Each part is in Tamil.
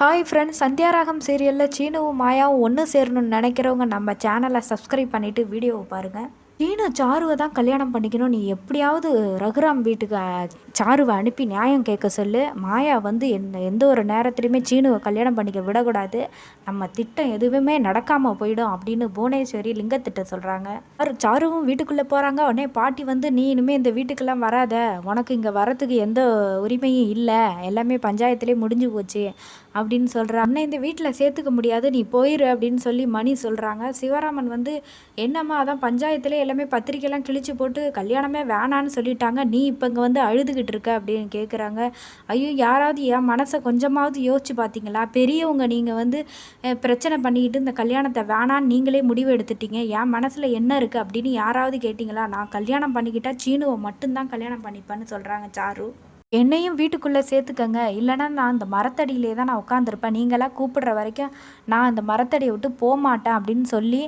ஹாய் ஃப்ரெண்ட்ஸ் சந்தியாராகம் சீரியலில் சீனுவும் மாயாவும் ஒன்று சேரணும்னு நினைக்கிறவங்க நம்ம சேனலை சப்ஸ்கிரைப் பண்ணிவிட்டு வீடியோவை பாருங்கள் சீனு சாருவை தான் கல்யாணம் பண்ணிக்கணும். நீ எப்படியாவது ரகுராம் வீட்டுக்கு சாருவை அனுப்பி நியாயம் கேட்க சொல்லு. மாயா வந்து என் எந்த ஒரு நேரத்துலையுமே சீனுவை கல்யாணம் பண்ணிக்க விடக்கூடாது. நம்ம திட்டம் எதுவுமே நடக்காமல் போயிடும் அப்படின்னு புவனேஸ்வரி லிங்கத்திட்ட சொல்கிறாங்க சாருவும் வீட்டுக்குள்ளே போகிறாங்க உடனே பாட்டி வந்து நீ இனிமேல் இந்த வீட்டுக்கெல்லாம் வராத. உனக்கு இங்கே வரத்துக்கு எந்த உரிமையும் இல்லை. எல்லாமே பஞ்சாயத்துலேயே முடிஞ்சு போச்சு. அப்படின்னு சொல்கிறாங்க அண்ணன் இந்த வீட்டில் சேர்த்துக்க முடியாது. நீ போயிரு. அப்படின்னு சொல்லி மணி சொல்கிறாங்க சிவராமன் வந்து என்னம்மா அதான் பஞ்சாயத்துலேயே எல்லாமே பத்திரிக்கைலாம் கிழிச்சு போட்டு கல்யாணமே வேணான்னு சொல்லிட்டாங்க. நீ இப்போ இங்கே வந்து அழுதுகிட்டு இருக்க அப்படின்னு கேட்குறாங்க ஐயோ யாராவது என் மனசை கொஞ்சமாவது யோசிச்சு பார்த்தீங்களா பெரியவங்க நீங்கள் வந்து பிரச்சனை பண்ணிக்கிட்டு இந்த கல்யாணத்தை வேணான்னு நீங்களே முடிவு எடுத்துட்டீங்க. என் மனசில் என்ன இருக்குது அப்படின்னு யாராவது கேட்டிங்களா? நான் கல்யாணம் பண்ணிக்கிட்டால் சீனுவை மட்டும்தான் கல்யாணம் பண்ணிப்பேன்னு சொல்கிறாங்க சாரு. என்னையும் வீட்டுக்குள்ளே சேர்த்துக்கங்க. இல்லைன்னா நான் அந்த மரத்தடியிலே தான் நான் உட்காந்துருப்பேன் நீங்களாம் கூப்பிடுற வரைக்கும் நான் அந்த மரத்தடியை விட்டு போக மாட்டேன் அப்படின்னு சொல்லி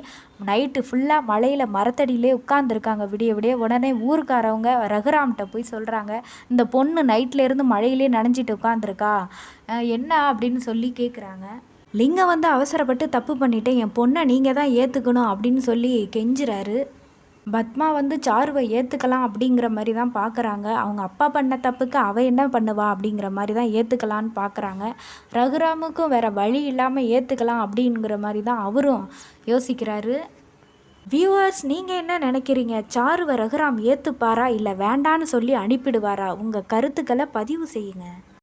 நைட்டு ஃபுல்லாக மழையில் மரத்தடியிலே உட்காந்துருக்காங்க விடிய விடிய. உடனே ஊருக்காரவங்க ரகுராம்கிட்ட போய் சொல்கிறாங்க இந்த பொண்ணு நைட்லேருந்து மழையிலே நனைஞ்சிட்டு உட்காந்துருக்கா என்ன? அப்படின்னு சொல்லி கேட்குறாங்க லிங்கம் வந்து அவசரப்பட்டு தப்பு பண்ணிவிட்டு என் பொண்ணை நீங்கள் தான் ஏற்றுக்கணும் அப்படின்னு சொல்லி கெஞ்சுறாரு. பத்மா வந்து சாருவை ஏற்றுக்கலாம் அப்படிங்கிற மாதிரி தான் பார்க்குறாங்க அவங்க அப்பா பண்ண தப்புக்கு அவள் என்ன பண்ணுவா அப்படிங்கிற மாதிரி தான் ஏற்றுக்கலான்னு பார்க்குறாங்க ரகுராமுக்கும் வேற வழி இல்லாமல் ஏற்றுக்கலாம் அப்படிங்கிற மாதிரி தான் அவரும் யோசிக்கிறாரு. வியூவர்ஸ் நீங்கள் என்ன நினைக்கிறீங்க? சாருவை ரகுராம் ஏற்றுப்பாரா இல்லை வேண்டான்னு சொல்லி அனுப்பிடுவாரா? உங்கள் கருத்துக்களை பதிவு செய்யுங்க.